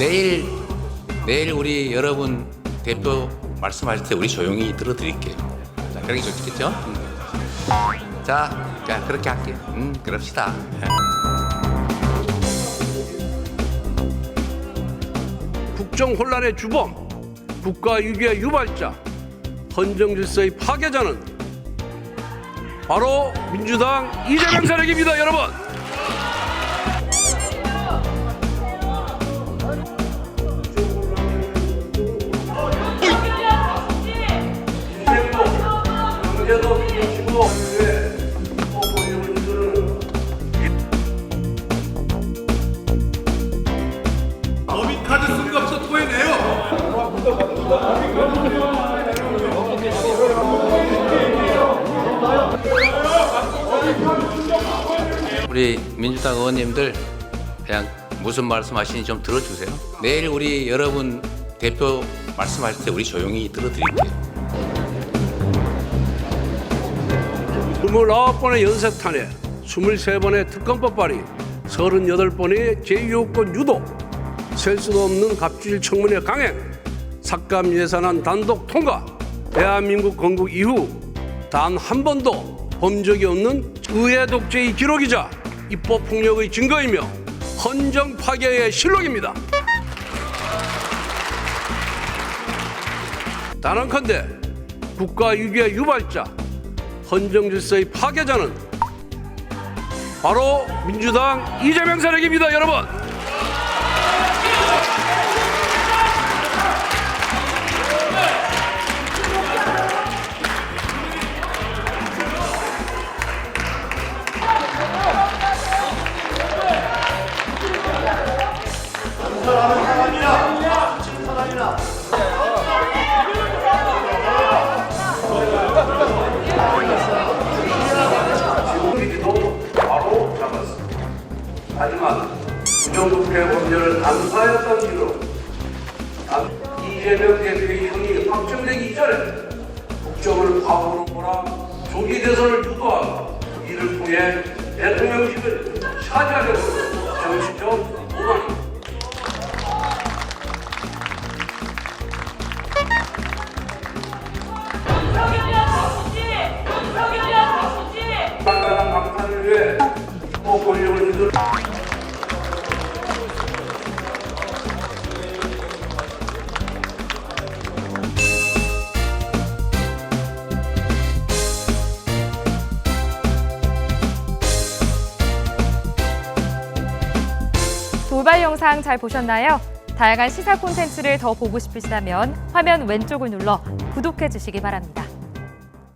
내일 내일 우리 여러분 대표 말씀하실 때 우리 조용히 들어드릴게요. 자, 그런 게 좋겠죠? 음. 자, 자 그렇게 할게요. 음, 그럽시다. 국정 혼란의 주범, 국가 위기의 유발자, 헌정 질서의 파괴자는 바로 민주당 이재명 세력입니다, 여러분. 우리 민주당 의원님들 그냥 무슨 말씀하시는지 좀 들어주세요. 내일 우리 여러분 대표 말씀하실 때 우리 조용히 들어드릴게요. 29번의 연쇄 탄핵, 23번의 특검법 발의, 38번의 제2호권 유도, 셀 수도 없는 갑질 청문회 강행, 삭감 예산안 단독 통과, 대한민국 건국 이후 단 한 번도 본 적이 없는 의회 독재의 기록이자 입법 폭력의 증거이며 헌정 파괴의 실록입니다. 단언컨대 국가 위기의 유발자, 헌정 질서의 파괴자는 바로 민주당 이재명 세력입니다, 여러분. 부정부패 범죄를 단수하였던 이유로 이재명 대표의 형이 확정되기 이전에 국정을 과거로 몰아 조기 대선을 유도하고 이를 통해 대통령직을 차지하려고 정치적 방탄을 위해 권력을 휘둘 돌발 영상 잘 보셨나요? 다양한 시사 콘텐츠를 더 보고 싶으시다면 화면 왼쪽을 눌러 구독해 주시기 바랍니다.